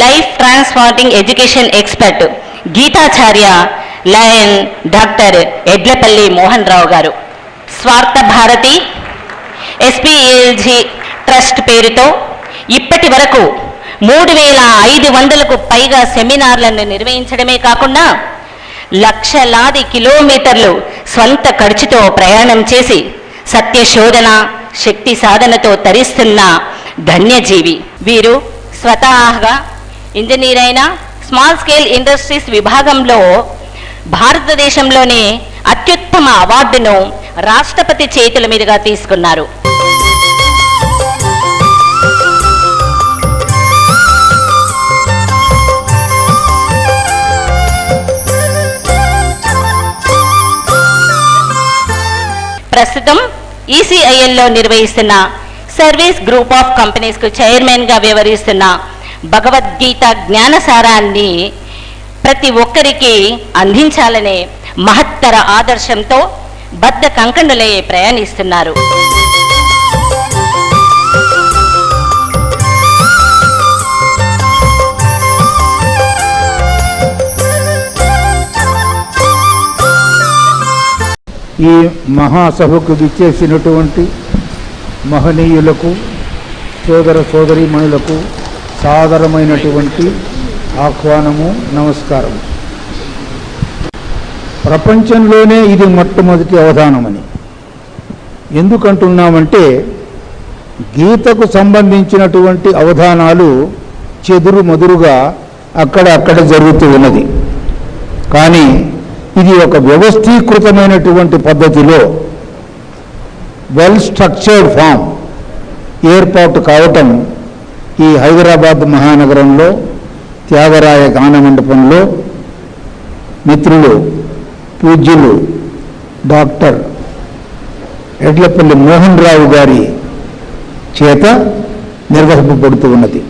Life transforming education expert Geetacharya lion doctor Edlapalli Mohan Rao గారు. స్వార్థ Bharati ఎస్పీఎల్జీ trust పేరుతో ఇప్పటి వరకు మూడు వేల ఐదు వందలకు పైగా సెమినార్లను నిర్వహించడమే కాకుండా లక్షలాది కిలోమీటర్లు స్వంత ఖర్చుతో ప్రయాణం చేసి సత్యశోధన శక్తి సాధనతో తరిస్తున్న ధన్యజీవి. వీరు స్వతహాగా ఇంజనీర్ అయిన స్మాల్ స్కేల్ ఇండస్ట్రీస్ విభాగంలో భారతదేశంలోనే అత్యుత్తమ అవార్డును రాష్ట్రపతి చేతుల మీదుగా తీసుకున్నారు. ప్రస్తుతం ఈసీఐఎల్లో నిర్వహిస్తున్న సర్వీస్ గ్రూప్ ఆఫ్ కంపెనీస్కు చైర్మన్గా వ్యవహరిస్తున్న భగవద్గీత జ్ఞానసారాన్ని ప్రతి ఒక్కరికి అందించాలనే మహత్తర ఆదర్శంతో బద్ద కంకణులే ప్రయాణిస్తున్నారు. ఈ మహాసభకు విచ్చేసినటువంటి మహనీయులకు సోదర సోదరీమణులకు సాదరమైనటువంటి ఆహ్వానము నమస్కారం ప్రపంచంలోనే ఇది మొట్టమొదటి అవధానమని. ఎందుకంటున్నామంటే గీతకు సంబంధించినటువంటి అవధానాలు చెదురు మదురుగా అక్కడ అక్కడ జరుగుతూ ఉన్నది. కానీ ఇది ఒక వ్యవస్థీకృతమైనటువంటి పద్ధతిలో వెల్ స్ట్రక్చర్డ్ ఫామ్ ఏర్పాటు కావటం ఈ హైదరాబాద్ మహానగరంలో త్యాగరాయ గాన మండపంలో మిత్రులు పూజ్యులు డాక్టర్ ఎడ్లపల్లి మోహన్ రావు గారి చేత నిర్వహింపబడుతూ ఉన్నది.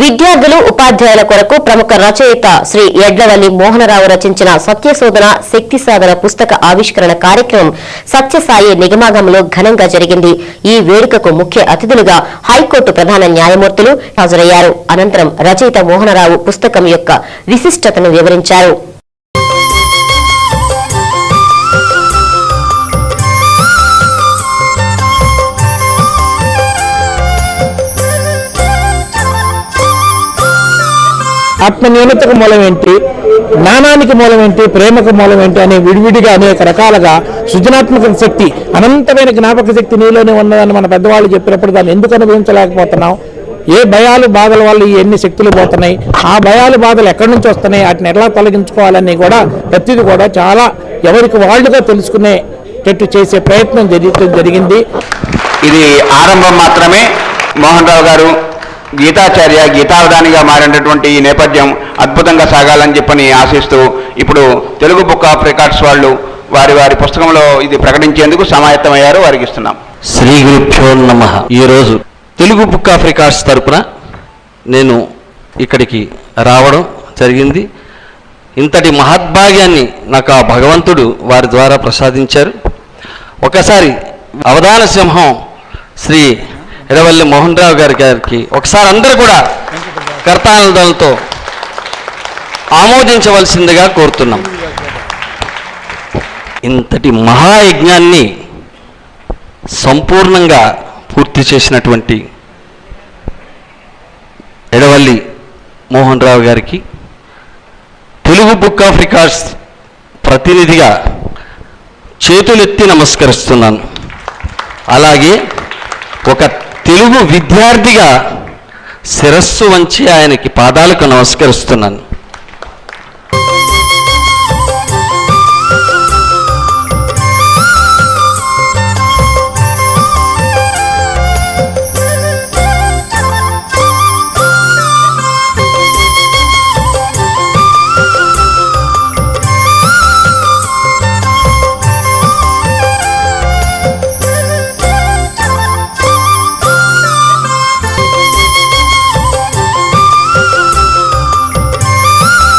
విద్యార్థులు ఉపాధ్యాయుల కొరకు ప్రముఖ రచయిత శ్రీ ఎడ్లవల్లి మోహనరావు రచించిన సత్యశోధన శక్తి సాధన పుస్తక ఆవిష్కరణ కార్యక్రమం సత్యసాయి నిగమాగంలో ఘనంగా జరిగింది. ఈ వేడుకకు ముఖ్య అతిథులుగా హైకోర్టు ప్రధాన న్యాయమూర్తులు హాజరయ్యారు. అనంతరం రచయిత మోహనరావు పుస్తకం యొక్క విశిష్టతను వివరించారు. ఆత్మన్యూనతకు మూలం ఏంటి జ్ఞానానికి మూలం ఏంటి ప్రేమకు మూలం ఏంటి అనే విడివిడిగా అనేక రకాలుగా సృజనాత్మక శక్తి అనంతమైన జ్ఞాపక శక్తి నీలోనే ఉన్నదని మన పెద్దవాళ్ళు చెప్పినప్పుడు దాన్ని ఎందుకు అనుభవించలేకపోతున్నాం? ఏ భయాలు బాధల వల్ల ఈ ఎన్ని శక్తులు పోతున్నాయి? ఆ భయాలు బాధలు ఎక్కడి నుంచి వస్తున్నాయి? వాటిని ఎలా తొలగించుకోవాలని కూడా ప్రతిది కూడా చాలా ఎవరికి వాళ్ళుగా తెలుసుకునేటట్టు చేసే ప్రయత్నం జరి- జరిగింది. ఇది ఆరంభం మాత్రమే. మోహన్ రావు గారు గీతాచార్య గీతావధానిగా మారినటువంటి ఈ నేపథ్యం అద్భుతంగా సాగాలని చెప్పని ఆశిస్తూ ఇప్పుడు తెలుగు బుక్ ఆఫ్ రికార్డ్స్ వాళ్ళు వారి వారి పుస్తకంలో ఇది ప్రకటించేందుకు సమాయత్తమయ్యారు. వారికి ఇస్తున్నాం. శ్రీ గురుభ్యో నమ. ఈరోజు తెలుగు బుక్ ఆఫ్ రికార్డ్స్ తరపున నేను ఇక్కడికి రావడం జరిగింది. ఇంతటి మహద్భాగ్యాన్ని నాకు ఆ భగవంతుడు వారి ద్వారా ప్రసాదించారు. ఒకసారి అవధాన సింహం శ్రీ ఎడవల్లి మోహన్ రావు గారి గారికి ఒకసారి అందరూ కూడా కర్తానలతో ఆమోదించవలసిందిగా కోరుతున్నాం. ఇంతటి మహాయజ్ఞాన్ని సంపూర్ణంగా పూర్తి చేసినటువంటి ఎడవల్లి మోహన్ రావు గారికి తెలుగు బుక్ ఆఫ్ రికార్డ్స్ ప్రతినిధిగా చేతులెత్తి నమస్కరిస్తున్నాను. అలాగే ఒక తెలుగు విద్యార్థిగా శిరస్సు వంచి ఆయనకి పాదాలకు నమస్కరిస్తున్నాను.